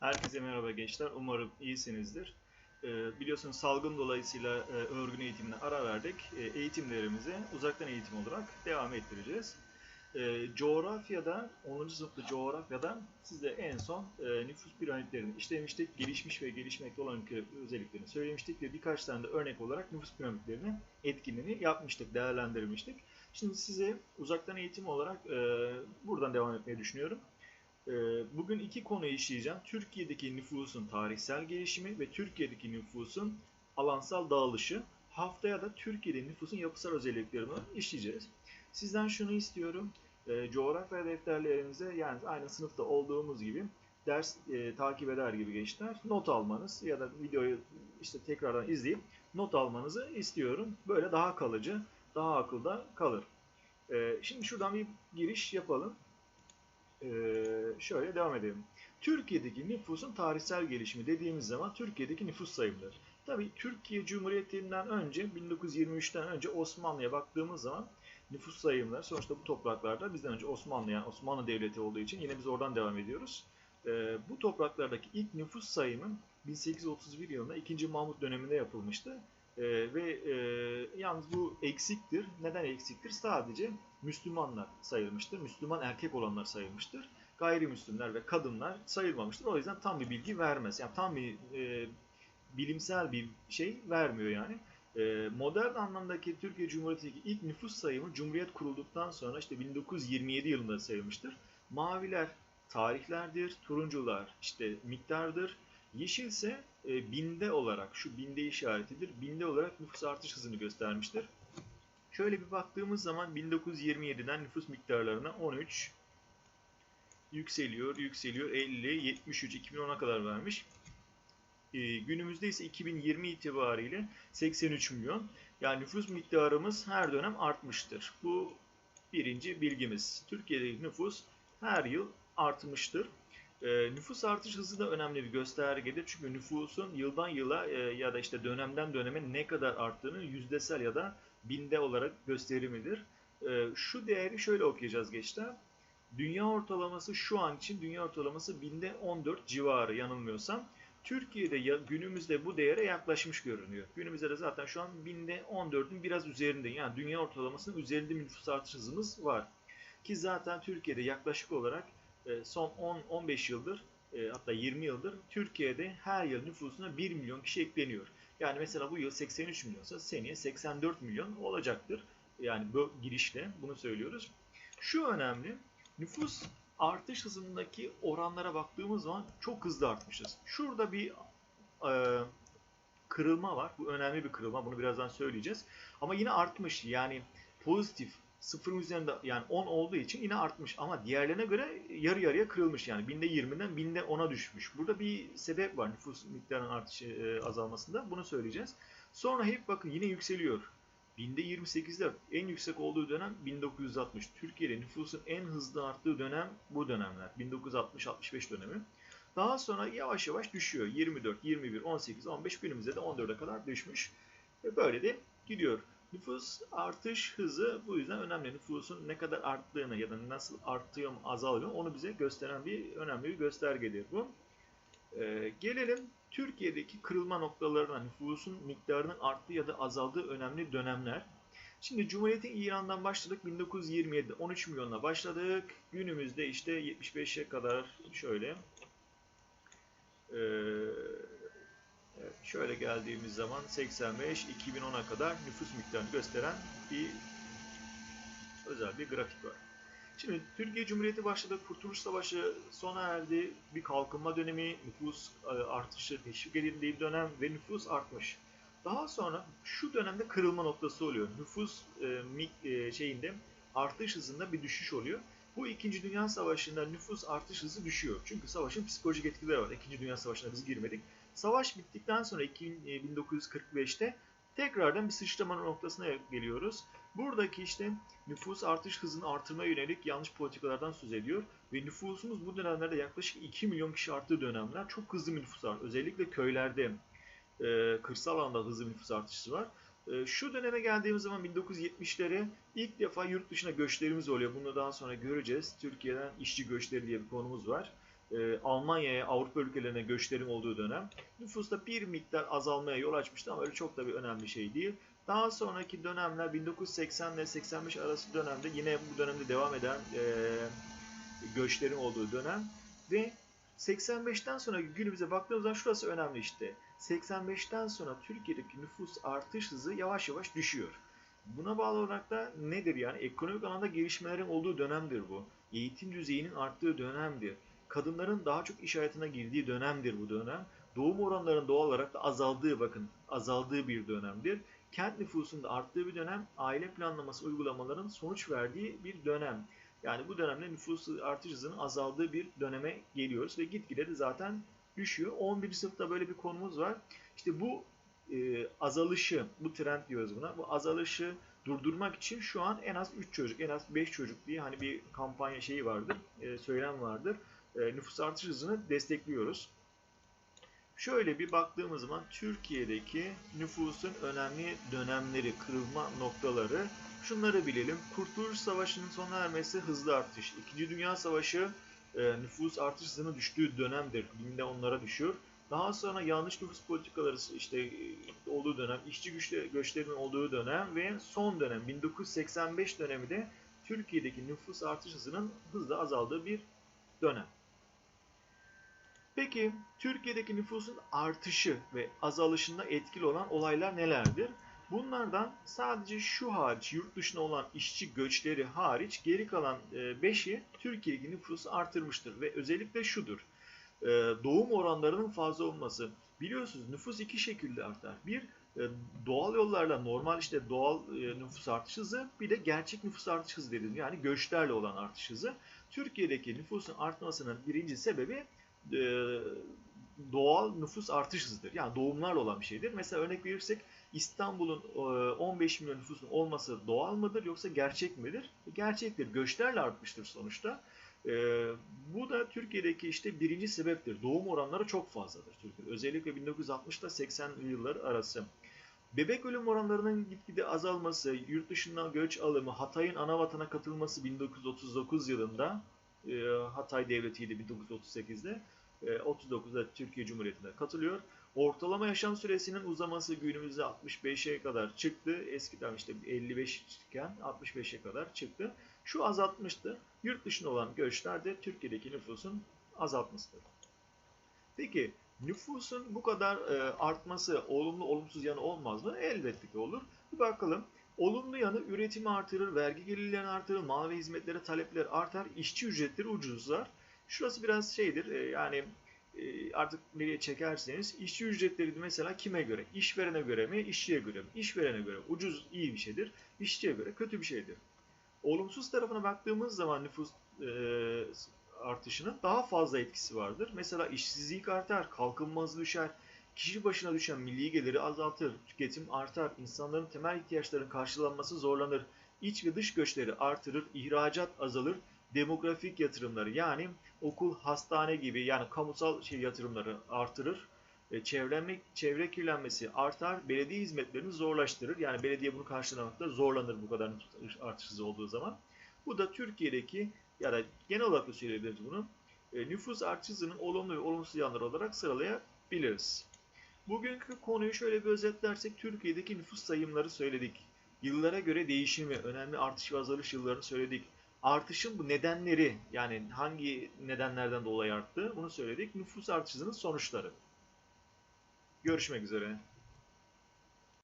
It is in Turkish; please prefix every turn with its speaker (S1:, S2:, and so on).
S1: Herkese merhaba gençler. Umarım iyisinizdir. Ee, biliyorsunuz salgın dolayısıyla e, örgün eğitimine ara verdik. E, eğitimlerimizi uzaktan eğitim olarak devam ettireceğiz. Coğrafyada, 10. sınıfta coğrafyada size en son e, nüfus piramitlerini işlemiştik. Gelişmiş ve gelişmekte olan özelliklerini söylemiştik ve birkaç tane de örnek olarak nüfus piramitlerinin etkinliğini yapmıştık, değerlendirmiştik. Şimdi size uzaktan eğitim olarak buradan devam etmeyi düşünüyorum. Ee, Bugün iki konuyu işleyeceğim. Türkiye'deki nüfusun tarihsel gelişimi ve Türkiye'deki nüfusun alansal dağılışı. Haftaya da Türkiye'de nüfusun yapısal özelliklerini işleyeceğiz. Sizden şunu istiyorum. E, coğrafya defterlerinize yani aynı sınıfta olduğumuz gibi ders e, takip eder gibi gençler not almanız ya da videoyu işte tekrardan izleyip not almanızı istiyorum. Böyle daha kalıcı, daha akılda kalır. E, şimdi şuradan bir giriş yapalım. Ee, şöyle devam edelim. Türkiye'deki nüfusun tarihsel gelişimi dediğimiz zaman Türkiye'deki nüfus sayımları. Tabii Türkiye Cumhuriyeti'nden önce 1923'ten önce Osmanlı'ya baktığımız zaman nüfus sayımları sonuçta bu topraklarda bizden önce Osmanlı yani Osmanlı Devleti olduğu için yine biz oradan devam ediyoruz. Ee, bu topraklardaki ilk nüfus sayımı 1831 yılında 2. Mahmut döneminde yapılmıştı. Ee, ve e, yalnız bu eksiktir. Neden eksiktir? Sadece Müslümanlar sayılmıştır. Müslüman erkek olanlar sayılmıştır. Gayrimüslimler ve kadınlar sayılmamıştır. O yüzden tam bir bilgi vermez. Yani tam bir e, bilimsel bir şey vermiyor yani. E, modern anlamdaki Türkiye Cumhuriyeti'ndeki ilk nüfus sayımı Cumhuriyet kurulduktan sonra işte 1927 yılında sayılmıştır. Maviler tarihlerdir, turuncular işte miktardır, yeşilse e, binde olarak, şu binde işaretidir, binde olarak nüfus artış hızını göstermiştir. Şöyle bir baktığımız zaman 1927'den nüfus miktarlarına 13 yükseliyor, yükseliyor 50, 73, 2010'a kadar vermiş. Ee, günümüzde ise 2020 itibariyle 83 milyon. Yani nüfus miktarımız her dönem artmıştır. Bu birinci bilgimiz. Türkiye'deki nüfus her yıl artmıştır. E, nüfus artış hızı da önemli bir göstergedir. Çünkü nüfusun yıldan yıla e, ya da işte dönemden döneme ne kadar arttığını yüzdesel ya da binde olarak gösterimidir. E, şu değeri şöyle okuyacağız gençler. Dünya ortalaması şu an için dünya ortalaması binde 14 civarı yanılmıyorsam. Türkiye'de ya, günümüzde bu değere yaklaşmış görünüyor. Günümüzde de zaten şu an binde 14'ün biraz üzerinde yani dünya ortalamasının üzerinde nüfus artış hızımız var. Ki zaten Türkiye'de yaklaşık olarak son 10-15 yıldır e, hatta 20 yıldır Türkiye'de her yıl nüfusuna 1 milyon kişi ekleniyor. Yani mesela bu yıl 83 milyonsa seneye 84 milyon olacaktır. Yani bu girişle bunu söylüyoruz. Şu önemli. Nüfus artış hızındaki oranlara baktığımız zaman çok hızlı artmışız. Şurada bir e, kırılma var. Bu önemli bir kırılma. Bunu birazdan söyleyeceğiz. Ama yine artmış. Yani pozitif sıfırın üzerinde yani 10 olduğu için yine artmış ama diğerlerine göre yarı yarıya kırılmış yani binde 20'den binde 10'a düşmüş. Burada bir sebep var nüfus miktarının artışı e, azalmasında bunu söyleyeceğiz. Sonra hep bakın yine yükseliyor. Binde 28'ler en yüksek olduğu dönem 1960. Türkiye'de nüfusun en hızlı arttığı dönem bu dönemler. 1960-65 dönemi. Daha sonra yavaş yavaş düşüyor. 24, 21, 18, 15 günümüzde de 14'e kadar düşmüş. Ve böyle de gidiyor. Nüfus artış hızı bu yüzden önemli. Nüfusun ne kadar arttığını ya da nasıl artıyor mu azalıyor mu onu bize gösteren bir önemli bir göstergedir bu. Ee, gelelim Türkiye'deki kırılma noktalarına nüfusun miktarının arttığı ya da azaldığı önemli dönemler. Şimdi Cumhuriyet'in İran'dan başladık. 1927'de 13 milyonla başladık. Günümüzde işte 75'e kadar şöyle ee, Şöyle geldiğimiz zaman 85 2010'a kadar nüfus miktarını gösteren bir özel bir grafik var. Şimdi Türkiye Cumhuriyeti başladı, Kurtuluş Savaşı sona erdi, bir kalkınma dönemi, nüfus e, artışı teşvik edildiği dönem ve nüfus artmış. Daha sonra şu dönemde kırılma noktası oluyor. Nüfus e, şeyinde artış hızında bir düşüş oluyor. Bu 2. Dünya Savaşı'nda nüfus artış hızı düşüyor. Çünkü savaşın psikolojik etkileri var. 2. Dünya Savaşı'na biz girmedik. Savaş bittikten sonra 1945'te e, tekrardan bir sıçrama noktasına geliyoruz. Buradaki işte nüfus artış hızını artırmaya yönelik yanlış politikalardan söz ediyor. Ve nüfusumuz bu dönemlerde yaklaşık 2 milyon kişi arttığı dönemler. Çok hızlı bir nüfus artışı. Özellikle köylerde, e, kırsal alanda hızlı bir nüfus artışı var. E, şu döneme geldiğimiz zaman 1970'lere ilk defa yurt dışına göçlerimiz oluyor. Bunu daha sonra göreceğiz. Türkiye'den işçi göçleri diye bir konumuz var. E, Almanya'ya, Avrupa ülkelerine göçlerin olduğu dönem. Nüfusta bir miktar azalmaya yol açmıştı ama öyle çok da bir önemli şey değil. Daha sonraki dönemler 1980 ile 85 arası dönemde yine bu dönemde devam eden e, göçlerin olduğu dönem ve 85'ten sonra günümüze baktığımız zaman şurası önemli işte. 85'ten sonra Türkiye'deki nüfus artış hızı yavaş yavaş düşüyor. Buna bağlı olarak da nedir yani? Ekonomik alanda gelişmelerin olduğu dönemdir bu. Eğitim düzeyinin arttığı dönemdir. Kadınların daha çok iş hayatına girdiği dönemdir bu dönem. Doğum oranlarının doğal olarak da azaldığı bakın azaldığı bir dönemdir. Kent nüfusunda arttığı bir dönem, aile planlaması uygulamaların sonuç verdiği bir dönem. Yani bu dönemde nüfus artış hızının azaldığı bir döneme geliyoruz ve gitgide de zaten düşüyor. 11. sınıfta böyle bir konumuz var. İşte bu e, azalışı, bu trend diyoruz buna. Bu azalışı durdurmak için şu an en az 3 çocuk, en az 5 çocuk diye hani bir kampanya şeyi vardır, e, söylem vardır. E, nüfus artış hızını destekliyoruz. Şöyle bir baktığımız zaman Türkiye'deki nüfusun önemli dönemleri, kırılma noktaları şunları bilelim. Kurtuluş Savaşı'nın sona ermesi hızlı artış. İkinci Dünya Savaşı e, nüfus artış hızının düştüğü dönemdir. Binde onlara düşüyor. Daha sonra yanlış nüfus politikaları işte e, olduğu dönem, işçi güçle, göçlerinin olduğu dönem ve son dönem 1985 dönemi de Türkiye'deki nüfus artış hızının hızla azaldığı bir dönem. Peki Türkiye'deki nüfusun artışı ve azalışında etkili olan olaylar nelerdir? Bunlardan sadece şu hariç, yurt dışına olan işçi göçleri hariç geri kalan 5'i Türkiye'deki nüfusu artırmıştır. Ve özellikle şudur, e, doğum oranlarının fazla olması. Biliyorsunuz nüfus iki şekilde artar. Bir, e, doğal yollarla normal işte doğal e, nüfus artış hızı, bir de gerçek nüfus artış hızı dediğimiz yani göçlerle olan artış hızı. Türkiye'deki nüfusun artmasının birinci sebebi doğal nüfus artış hızıdır. Yani doğumlarla olan bir şeydir. Mesela örnek verirsek İstanbul'un 15 milyon nüfusun olması doğal mıdır yoksa gerçek midir? Gerçektir. Göçlerle artmıştır sonuçta. Bu da Türkiye'deki işte birinci sebeptir. Doğum oranları çok fazladır Türkiye'de. Özellikle 1960'ta 80'li yıllar arası. Bebek ölüm oranlarının gitgide azalması, yurt dışından göç alımı, Hatay'ın ana vatana katılması 1939 yılında, Hatay Devleti'ydi 1938'de, 39'da Türkiye Cumhuriyeti'ne katılıyor. Ortalama yaşam süresinin uzaması günümüzde 65'e kadar çıktı. Eskiden işte 55 iken 65'e kadar çıktı. Şu azaltmıştı. Yurt dışında olan göçler de Türkiye'deki nüfusun azaltmasıdır. Peki nüfusun bu kadar artması olumlu olumsuz yanı olmaz mı? Elbette ki olur. Bir bakalım. Olumlu yanı üretimi artırır, vergi gelirlerini artırır, mal ve hizmetlere talepler artar, işçi ücretleri ucuzlar. Şurası biraz şeydir yani artık nereye çekerseniz işçi ücretleri mesela kime göre? İşverene göre mi? İşçiye göre mi? İşverene göre ucuz iyi bir şeydir. İşçiye göre kötü bir şeydir. Olumsuz tarafına baktığımız zaman nüfus e, artışının daha fazla etkisi vardır. Mesela işsizlik artar, kalkınma hızı düşer, kişi başına düşen milli geliri azaltır, tüketim artar, insanların temel ihtiyaçlarının karşılanması zorlanır, iç ve dış göçleri artırır, ihracat azalır, demografik yatırımları yani okul, hastane gibi yani kamusal şey yatırımları artırır. E, çevre kirlenmesi artar, belediye hizmetlerini zorlaştırır. Yani belediye bunu karşılamakta zorlanır bu kadar artış hızı olduğu zaman. Bu da Türkiye'deki ya da genel olarak da söyleyebiliriz bunu. E, nüfus artış hızının olumlu ve olumsuz yanları olarak sıralayabiliriz. Bugünkü konuyu şöyle bir özetlersek Türkiye'deki nüfus sayımları söyledik. Yıllara göre değişimi, önemli artış ve azalış yıllarını söyledik artışın bu nedenleri yani hangi nedenlerden dolayı arttı bunu söyledik. Nüfus artışının sonuçları. Görüşmek üzere.